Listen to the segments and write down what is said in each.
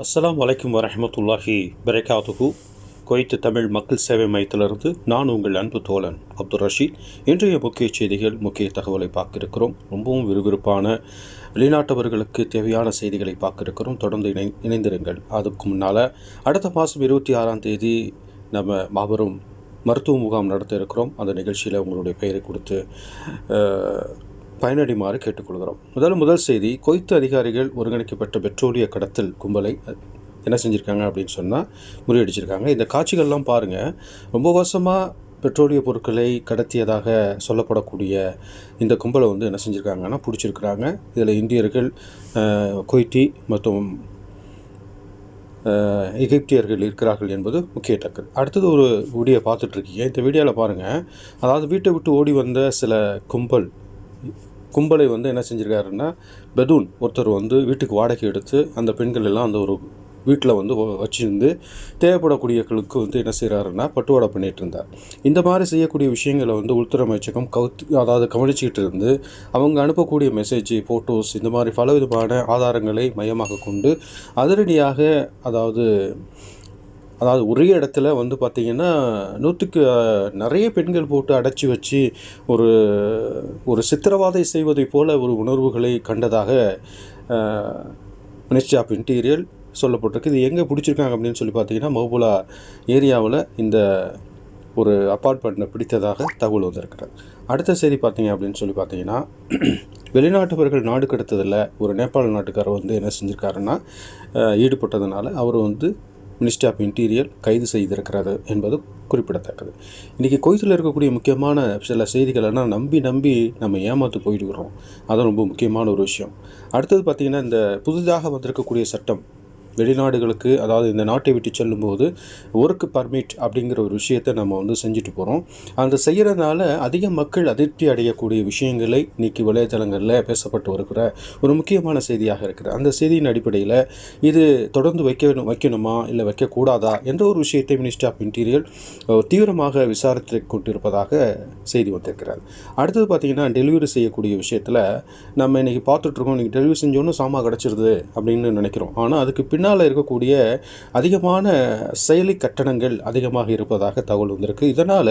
அஸ்லாம் வலைக்கம் வரமத்துல்லாஹி பிரேகாதுகு குவைத்து தமிழ் மக்கள் சேவை மையத்திலிருந்து நான் உங்கள் அன்பு தோழன் அப்துல் ரஷீத். இன்றைய முக்கிய செய்திகள் முக்கிய தகவலை பார்க்க இருக்கிறோம் ரொம்பவும் விறுவிறுப்பான வெளிநாட்டவர்களுக்கு தேவையான செய்திகளை பார்க்க இருக்கிறோம் தொடர்ந்து இணை இணைந்திருங்கள். அதுக்கு முன்னால் அடுத்த மாதம் இருபத்தி ஆறாம் தேதி நம்ம மாபெரும் மருத்துவ முகாம் நடத்த இருக்கிறோம். அந்த நிகழ்ச்சியில் உங்களுடைய பெயரை கொடுத்து பயனடைமாறு கேட்டுக்கொள்கிறோம். முதல் முதல் செய்தி கொய்த்து அதிகாரிகள் ஒருங்கிணைக்கப்பட்ட பெட்ரோலிய கடத்தல் கும்பலை என்ன செஞ்சுருக்காங்க அப்படின்னு சொன்னால் முறியடிச்சிருக்காங்க. இந்த காட்சிகள்லாம் பாருங்கள் ரொம்ப வருஷமாக பெட்ரோலிய பொருட்களை கடத்தியதாக சொல்லப்படக்கூடிய இந்த கும்பலை வந்து என்ன செஞ்சுருக்காங்கன்னா பிடிச்சிருக்கிறாங்க. இதில் இந்தியர்கள் கொய்த்தி மற்றும் எகிப்தியர்கள் இருக்கிறார்கள் என்பது முக்கியத்தக்கது. அடுத்தது ஒரு வீடியோ பார்த்துட்ருக்கீங்க இந்த வீடியோவில் பாருங்கள் அதாவது வீட்டை விட்டு ஓடி வந்த சில கும்பல் கும்பலை வந்து என்ன செஞ்சிருக்காருன்னா பெதூன் ஒருத்தர் வந்து வீட்டுக்கு வாடகை எடுத்து அந்த பெண்கள் எல்லாம் அந்த ஒரு வீட்டில் வந்து வச்சுருந்து வச்சிருந்து தேவைப்படக்கூடியவர்களுக்கு வந்து என்ன செய்கிறாருன்னா பட்டுவாடை பண்ணிட்டு இருந்தார். இந்த மாதிரி செய்யக்கூடிய விஷயங்களை வந்து உள்துறை அமைச்சகம் கவுத்து அதாவது கவனிச்சுக்கிட்டு இருந்து அவங்க அனுப்பக்கூடிய மெசேஜ் ஃபோட்டோஸ் இந்த மாதிரி பலவிதமான ஆதாரங்களை மையமாக கொண்டு அதிரடியாக அதாவது அதாவது ஒரே இடத்துல வந்து பார்த்திங்கன்னா நூற்றுக்கு நிறைய பெண்கள் போட்டு அடைச்சி வச்சு ஒரு ஒரு சித்திரவாதை செய்வதைப் போல ஒரு உணர்வுகளை கண்டதாக மினிஸ்ட்ரி ஆஃப் இன்டீரியர் சொல்லப்பட்டிருக்கு. இது எங்கே பிடிச்சிருக்காங்க அப்படின்னு சொல்லி பார்த்தீங்கன்னா மௌபுலா ஏரியாவில் இந்த ஒரு அப்பார்ட்மெண்ட்டை பிடித்ததாக தகவல் வந்திருக்கிறது. அடுத்த செய்தி பார்த்தீங்க அப்படின்னு சொல்லி பார்த்தீங்கன்னா வெளிநாட்டவர்கள் நாடு கடத்ததில் ஒரு நேபாள நாட்டுக்காரர் வந்து என்ன செஞ்சிருக்காருன்னா ஈடுபட்டதுனால அவர் வந்து மினிஸ்ட்ரி ஆஃப் இன்டீரியர் கைது செய்திருக்கிறது என்பது குறிப்பிடத்தக்கது. இன்றைக்கி கொய்த்தில் இருக்கக்கூடிய முக்கியமான சில செய்திகளெல்லாம் நம்பி நம்பி நம்ம ஏமாத்து போயிடுகிறோம். அது ரொம்ப முக்கியமான ஒரு விஷயம். அடுத்தது பார்த்திங்கன்னா இந்த புதிதாக வந்திருக்கக்கூடிய சட்டம் வெளிநாடுகளுக்கு அதாவது இந்த நாட்டை விட்டு செல்லும்போது ஒர்க் பர்மிட் அப்படிங்கிற ஒரு விஷயத்தை நம்ம வந்து செஞ்சுட்டு போகிறோம் அந்த செய்கிறதுனால அதிக மக்கள் அதிருப்தி அடையக்கூடிய விஷயங்களை இன்னைக்கு வலைதளங்களில் பேசப்பட்டு வருகிற ஒரு முக்கியமான செய்தியாக இருக்குது. அந்த செய்தியின் அடிப்படையில் இது தொடர்ந்து வைக்க வைக்கணுமா? இல்லை வைக்கக்கூடாதா? என்ற ஒரு விஷயத்தை மினிஸ்டர் ஆஃப் இன்டீரியர் தீவிரமாக விசாரித்து கொண்டிருப்பதாக செய்தி வந்திருக்கிறது. அடுத்தது பார்த்திங்கன்னா டெலிவரி செய்யக்கூடிய விஷயத்தில் நம்ம இன்றைக்கி பார்த்துட்ருக்கோம் இன்றைக்கி டெலிவரி செஞ்சோன்னு சாமா கிடச்சிருது அப்படின்னு நினைக்கிறோம். ஆனால் அதுக்கு பின்னால் இருக்கக்கூடிய அதிகமான செயலி கட்டணங்கள் அதிகமாக இருப்பதாக தகவல் வந்திருக்கு. இதனால்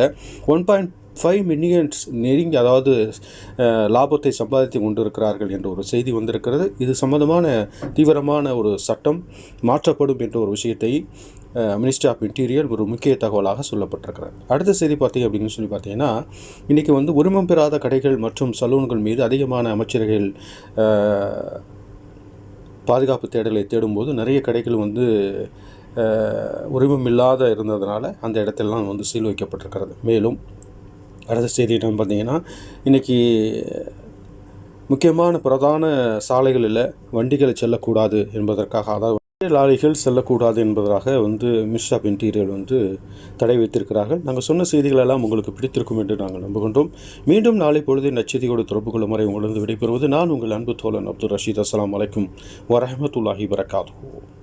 ஒன் பாயிண்ட் ஃபைவ் மில்லியன்ஸ் நெருங்கி அதாவது லாபத்தை சம்பாதித்து கொண்டிருக்கிறார்கள் என்ற ஒரு செய்தி வந்திருக்கிறது. இது சம்பந்தமான தீவிரமான ஒரு சட்டம் மாற்றப்படும் என்ற ஒரு விஷயத்தை மினிஸ்ட்ரி ஆஃப் இன்டீரியர் ஒரு முக்கிய தகவலாக சொல்லப்பட்டிருக்கிறது. அடுத்த செய்தி பார்த்தீங்க அப்படின்னு சொல்லி பார்த்தீங்கன்னா இன்றைக்கி வந்து உரிமம் பெறாத கடைகள் மற்றும் சலூன்கள் மீது அதிகமான அமைச்சர்கள் பாதுகாப்பு தேடலை தேடும்போது நிறைய கடைகள் வந்து உரிமம் இல்லாத இருந்ததுனால அந்த இடத்தெல்லாம் வந்து சீல் வைக்கப்பட்டிருக்கிறது. மேலும் அடுத்த செய்தி என்னன்னு பார்த்தீங்கன்னா இன்றைக்கி முக்கியமான பிரதான சாலைகளில் வண்டிகளை செல்லக்கூடாது என்பதற்காக அதாவது லாரிகள் செல்லக்கூடாது என்பதற்காக வந்து மினிஸ்டர் ஆஃப் இன்டீரியர் வந்து தடை வைத்திருக்கிறார்கள். நாங்கள் சொன்ன செய்திகளெல்லாம் உங்களுக்கு பிடித்திருக்கும் என்று நாங்கள் நம்புகின்றோம். மீண்டும் நாளை பொழுது நச்செய்தியோடு தொடர்பு கொள்ளும் வரை உங்களிருந்து விடைபெறுவது நான் உங்கள் அன்பு தோழன் அப்துல் ரஷீத். அஸ்லாம் அலைக்கும் வரஹமத்துல்லாஹி வரகாத்து